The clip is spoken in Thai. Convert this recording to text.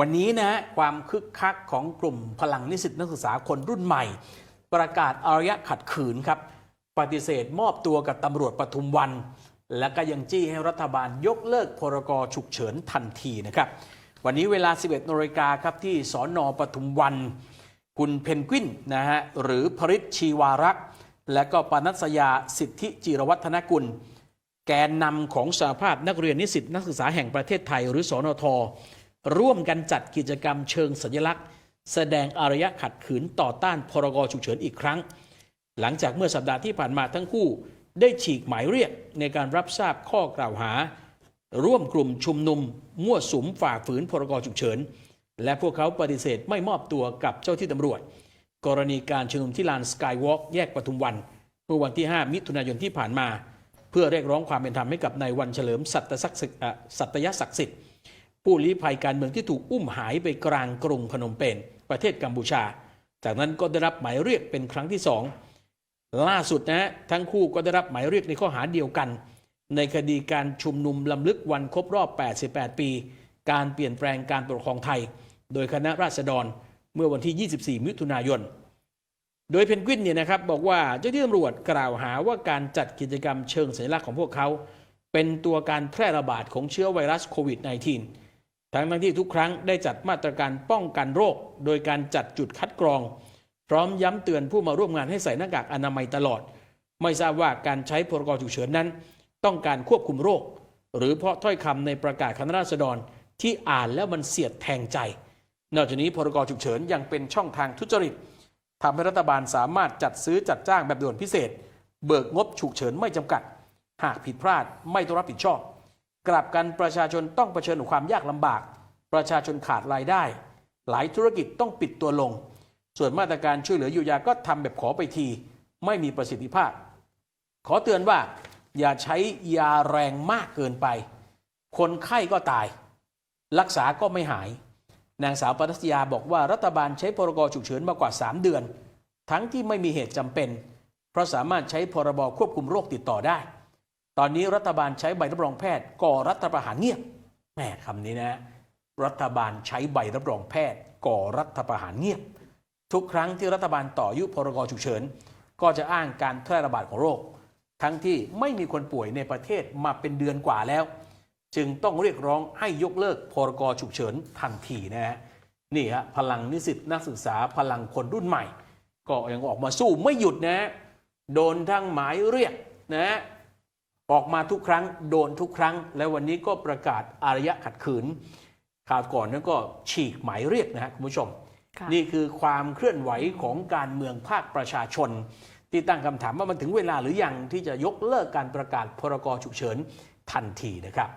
วันนี้นะความคึกคักของกลุ่มพลังนิสิตนักศึกษาคนรุ่นใหม่ ประกาศอารยะขัดขืนครับ ปฏิเสธมอบตัวกับตำรวจปทุมวัน และก็ยังจี้ให้รัฐบาลยกเลิกพรกฉุกเฉินทันทีนะครับ วันนี้เวลา 11นาฬิกาครับที่สอนอปทุมวัน คุณเพนกวินนะฮะหรือพริชชีวารักษ์และก็ปนัสยาสิทธิจิรวัฒนกุล แกนนำของสหภาพนักเรียนนิสิตนักศึกษาแห่งประเทศไทยหรือสอนอท ร่วมกันจัดกิจกรรมเชิงสัญลักษณ์ แสดงอารยะขัดขืนต่อต้านพรกฉุกเฉินอีกครั้ง หลังจากเมื่อสัปดาห์ที่ผ่านมาทั้งคู่ ได้ฉีกหมายเรียกในการรับทราบข้อกล่าวหา ร่วมกลุ่มชุมนุม มั่วสุมฝ่าฝืนพรกฉุกเฉิน และพวกเขาปฏิเสธไม่มอบตัวกับเจ้าที่ตำรวจ กรณีการชุมนุมที่ลานสกายวอล์กแยกปทุมวันเมื่อวันที่ 5 มิถุนายนที่ผ่านมา เพื่อเรียกร้องความเป็นธรรมให้กับนายวันเฉลิมสัตยศักดิ์สิทธิ์ ผู้ลี้ภัยการเมืองที่ถูกอุ้มหายไปกลางกรุงพนมเปญประเทศกัมพูชา จากนั้นก็ได้รับหมายเรียกเป็นครั้งที่สองล่าสุดนะฮะทั้งคู่ก็ได้รับหมายเรียกในข้อหาเดียวกัน ในคดีการชุมนุมลำลึกวันครบรอบ 88 ปี การเปลี่ยนแปลงการปกครองไทย โดยคณะราษฎรเมื่อวันที่ 24 มิถุนายน โดยเพนกวินเนี่ยนะครับบอกว่าเจ้าหน้าที่ตำรวจกล่าวหาว่าการจัดกิจกรรมเชิงสัญลักษณ์ของพวกเขา เป็นตัวการแพร่ระบาดของเชื้อไวรัสโควิด -19 ทั้งทั้งที่ทุกครั้งได้จัดมาตรการป้องกันโรค โดยการจัดจุดคัดกรอง พร้อมย้ำเตือนผู้มาร่วมงานให้ใส่หน้ากากอนามัยตลอด ไม่ทราบว่าการใช้พรกฉุกเฉินนั้น ต้องการควบคุมโรค หรือเพราะถ้อยคำในประกาศคณะราษฎรที่อ่านแล้วมันเสียดแทงใจ นอกจากนี้พรกฉุกเฉินยังเป็นช่องทางทุจริตทำให้รัฐบาลสามารถจัดซื้อจัดจ้างแบบด่วนพิเศษ เบิกงบฉุกเฉินไม่จำกัด หากผิดพลาดไม่ต้องรับผิดชอบ กลับกันประชาชนต้องเผชิญกับความยากลำบาก ประชาชนขาดรายได้ หลายธุรกิจต้องปิดตัวลง ส่วนมาตรการช่วยเหลือเยียวยาก็ทำแบบขอไปที ไม่มีประสิทธิภาพ ขอเตือนว่า อย่าใช้ยาแรงมากเกินไป คนไข้ก็ตาย รักษาก็ไม่หาย นางสาวปรัชญาบอกว่ารัฐบาลใช้พรกฉุกเฉินมากว่า 3 เดือน ทั้งที่ไม่มีเหตุจำเป็น เพราะสามารถใช้พรบควบคุมโรคติดต่อได้ ตอนนี้รัฐบาลใช้ใบรับรองแพทย์ ก่อรัฐประหารเงียบแหมคำนี้นะ รัฐบาลใช้ใบรับรองแพทย์ ก่อรัฐประหารเงียบ ทุกครั้งที่รัฐบาลต่ออยุพรกฉุกเฉิน ก็จะอ้างการแพร่ระบาดของโรค ทั้งที่ไม่มีคนป่วยในประเทศมาเป็นเดือนกว่าแล้ว จึงต้องเรียกร้องให้ยกเลิกพรกฉุกเฉินทันทีนะฮะนี่ฮะพลังนิสิตนักศึกษาพลังคนรุ่นใหม่ ก็ยังออกมาสู้ไม่หยุดนะ โดนทั้งหมายเรียกนะ ออกมาทุกครั้งโดนทุกครั้ง และวันนี้ก็ประกาศอารยะขัดขืนข่าวก่อนนั้นก็ฉีกหมายเรียกนะฮะคุณผู้ชมค่ะนี่คือความเคลื่อนไหวของการเมืองภาคประชาชน ที่ตั้งคำถามว่ามันถึงเวลาหรือยังที่จะยกเลิกการประกาศพรกฉุกเฉินทันทีนะครับ